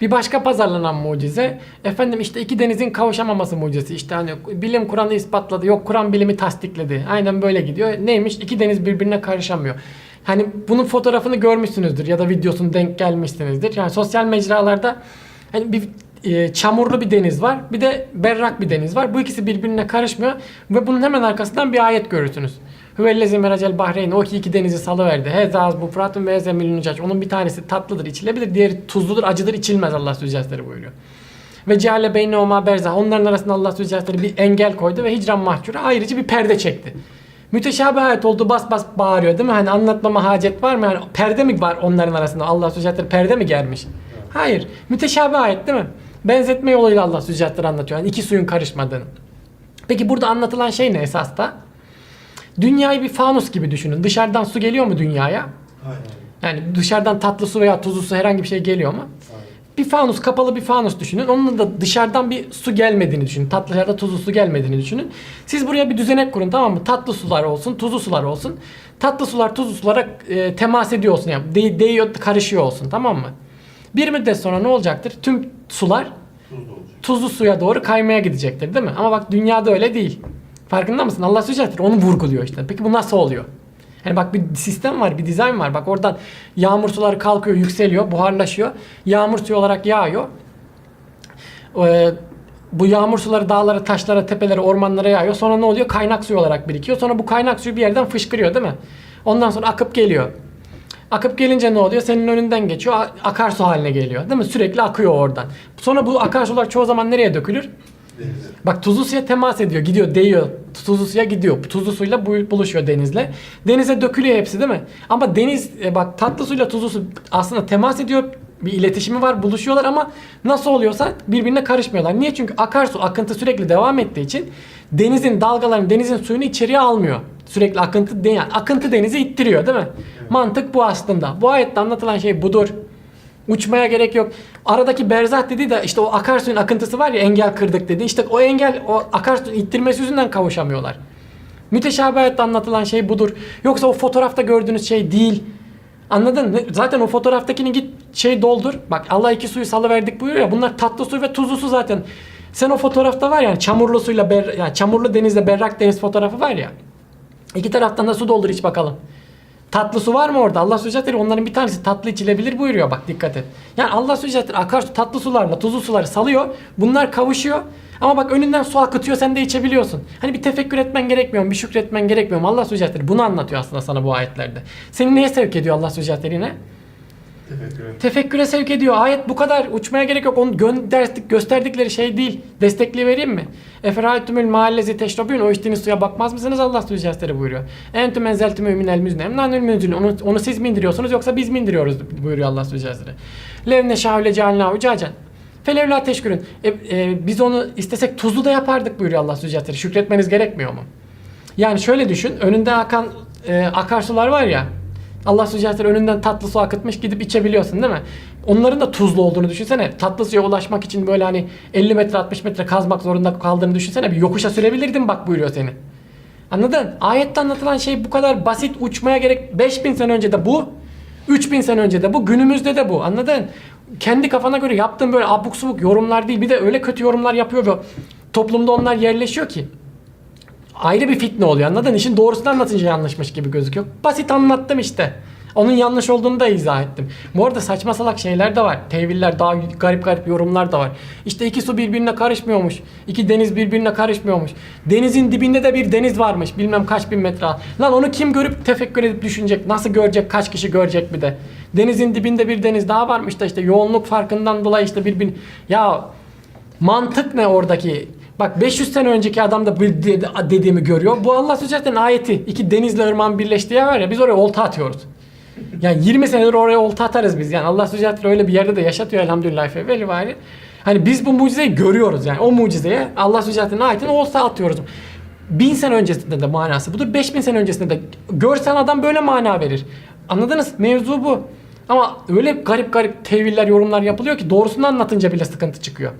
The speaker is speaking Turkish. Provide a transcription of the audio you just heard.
Bir başka pazarlanan mucize efendim işte iki denizin kavuşamaması mucizesi. İşte hani bilim Kur'an'ı ispatladı. Yok Kur'an bilimi tasdikledi. Aynen böyle gidiyor. Neymiş? İki deniz birbirine karışamıyor. Hani bunun fotoğrafını görmüşsünüzdür ya da videosunu denk gelmişsinizdir. Yani sosyal mecralarda hani bir e, çamurlu bir deniz var. Bir de berrak bir deniz var. Bu ikisi birbirine karışmıyor ve bunun hemen arkasından bir ayet görürsünüz. Hüvellezi meracel bahreyn o ki iki denizi salıverdi. Hezaz bu Fırat'ın ve Zemil'in ucaç. Onun bir tanesi tatlıdır içilebilir. Diğeri tuzludur acıdır içilmez Allah Sözcüsleri buyuruyor. Ve ceale beyne oma berzah. Onların arasında Allah Sözcüsleri bir engel koydu ve hicran mahcura ayrıcı bir perde çekti. Müteşabih ayet oldu bas bas bağırıyor değil mi? Hani anlatmama hacet var mı? Yani perde mi var onların arasında? Allah Sözcüsleri perde mi germiş? Hayır. Müteşabih ayet değil mi? Benzetme yoluyla Allah Sözcüsleri anlatıyor. Yani iki suyun karışmadığını. Peki burada anlatılan şey ne esas da? Dünyayı bir fanus gibi düşünün. Dışarıdan su geliyor mu dünyaya? Hayır. Yani dışarıdan tatlı su veya tuzlu su herhangi bir şey geliyor mu? Hayır. Bir fanus, kapalı bir fanus düşünün. Onun da dışarıdan bir su gelmediğini düşünün. Tatlı ya da tuzlu su gelmediğini düşünün. Siz buraya bir düzenek kurun tamam mı? Tatlı sular olsun, tuzlu sular olsun. Tatlı sular tuzlu sulara e, temas ediyor olsun. Yani de- değiyor, karışıyor olsun tamam mı? Bir müddet sonra ne olacaktır? Tüm sular Tuzlu tuzlu suya doğru kaymaya gidecektir değil mi? Ama bak dünyada öyle değil. Farkında mısın? Allah söyleyecektir. Onu vurguluyor işte. Peki bu nasıl oluyor? Yani bak bir sistem var, bir dizayn var. Bak oradan yağmur suları kalkıyor, yükseliyor, buharlaşıyor. Yağmur suyu olarak yağıyor. Ee, bu yağmur suları dağlara, taşlara, tepelere, ormanlara yağıyor. Sonra ne oluyor? Kaynak suyu olarak birikiyor. Sonra bu kaynak suyu bir yerden fışkırıyor değil mi? Ondan sonra akıp geliyor. Akıp gelince ne oluyor? Senin önünden geçiyor. Akarsu haline geliyor. Değil mi? Sürekli akıyor oradan. Sonra bu akarsular çoğu zaman nereye dökülür? Denize. Bak tuzlu suya temas ediyor. Gidiyor, değiyor. Tuzlu suya gidiyor. Tuzlu suyla bu- buluşuyor denizle. Denize dökülüyor hepsi değil mi? Ama deniz e, bak tatlı suyla tuzlu su aslında temas ediyor. Bir iletişimi var, buluşuyorlar ama nasıl oluyorsa birbirine karışmıyorlar. Niye? Çünkü akarsu akıntı sürekli devam ettiği için denizin dalgalarını, denizin suyunu içeriye almıyor. Sürekli akıntı yani akıntı denizi ittiriyor değil mi? Mantık bu aslında. Bu ayette anlatılan şey budur. Uçmaya gerek yok. Aradaki berzah dedi de işte o akarsuyun akıntısı var ya engel kırdık dedi. İşte o engel o akarsuyun ittirmesi yüzünden kavuşamıyorlar. Müteşabih ayette anlatılan şey budur. Yoksa o fotoğrafta gördüğünüz şey değil. Anladın mı? Zaten o fotoğraftakini git şey doldur. Bak Allah iki suyu salıverdik buyuruyor ya. Bunlar tatlı su ve tuzlu su zaten. Sen o fotoğrafta var yani çamurlu suyla ber, yani çamurlu denizle berrak deniz fotoğrafı var ya. İki taraftan da su doldur iç bakalım. Tatlı su var mı orada? Allah Sözcüsleri onların bir tanesi tatlı içilebilir buyuruyor bak dikkat et. Yani Allah Sözcüsleri akarsu tatlı sularla tuzlu suları salıyor. Bunlar kavuşuyor. Ama bak önünden su akıtıyor sen de içebiliyorsun. Hani bir tefekkür etmen gerekmiyor? Bir şükretmen gerekmiyor? Allah Sözcüsleri bunu anlatıyor aslında sana bu ayetlerde. Seni neye sevk ediyor Allah Sözcüsleri yine? Tefekküre sevk ediyor. Ayet bu kadar. Uçmaya gerek yok. Onu gönderdik, gösterdikleri şey değil. Destekli vereyim mi? Eferaytümül mahallezi teşrabün. O içtiğiniz suya bakmaz mısınız? Allah Sözcüsleri buyuruyor. Entüm enzeltümü minel müznem. Nanül münzülün. Onu, onu siz mi indiriyorsunuz yoksa biz mi indiriyoruz buyuruyor Allah Sözcüsleri. Levne şahüle cealna ucacan. Felevla teşkürün. E, e, biz onu istesek tuzlu da yapardık buyuruyor Allah Sözcüsleri. Şükretmeniz gerekmiyor mu? Yani şöyle düşün. Önünde akan e, akarsular var ya. Allah Sözcüsleri önünden tatlı su akıtmış gidip içebiliyorsun değil mi? Onların da tuzlu olduğunu düşünsene. Tatlı suya ulaşmak için böyle hani 50 metre 60 metre kazmak zorunda kaldığını düşünsene. Bir yokuşa sürebilirdin bak buyuruyor seni. Anladın? Ayette anlatılan şey bu kadar basit uçmaya gerek 5000 sene önce de bu. 3000 sene önce de bu. Günümüzde de bu. Anladın? Kendi kafana göre yaptığın böyle abuk subuk yorumlar değil. Bir de öyle kötü yorumlar yapıyor ve toplumda onlar yerleşiyor ki ayrı bir fitne oluyor anladın? İşin doğrusunu anlatınca yanlışmış gibi gözüküyor. Basit anlattım işte. Onun yanlış olduğunu da izah ettim. Bu arada saçma salak şeyler de var. Teviller daha garip garip yorumlar da var. İşte iki su birbirine karışmıyormuş. İki deniz birbirine karışmıyormuş. Denizin dibinde de bir deniz varmış. Bilmem kaç bin metre. Lan onu kim görüp tefekkür edip düşünecek? Nasıl görecek? Kaç kişi görecek bir de? Denizin dibinde bir deniz daha varmış da işte yoğunluk farkından dolayı işte birbirine... Ya Mantık ne oradaki? Bak 500 sene önceki adam da dediğimi görüyor. Bu Allah Sözcüsü'nün ayeti. İki denizle ırmağın birleştiği yer var ya biz oraya olta atıyoruz. Yani 20 senedir oraya olta atarız biz. Yani Allah Sözcüsü öyle bir yerde de yaşatıyor elhamdülillah fevveli vari. Hani biz bu mucizeyi görüyoruz yani. O mucizeye Allah Sözcüsü'nün ayetini olta atıyoruz. Bin sene öncesinde de manası budur. 5000 sene öncesinde de görsen adam böyle mana verir. Anladınız? Mevzu bu. Ama öyle garip garip teviller, yorumlar yapılıyor ki doğrusunu anlatınca bile sıkıntı çıkıyor.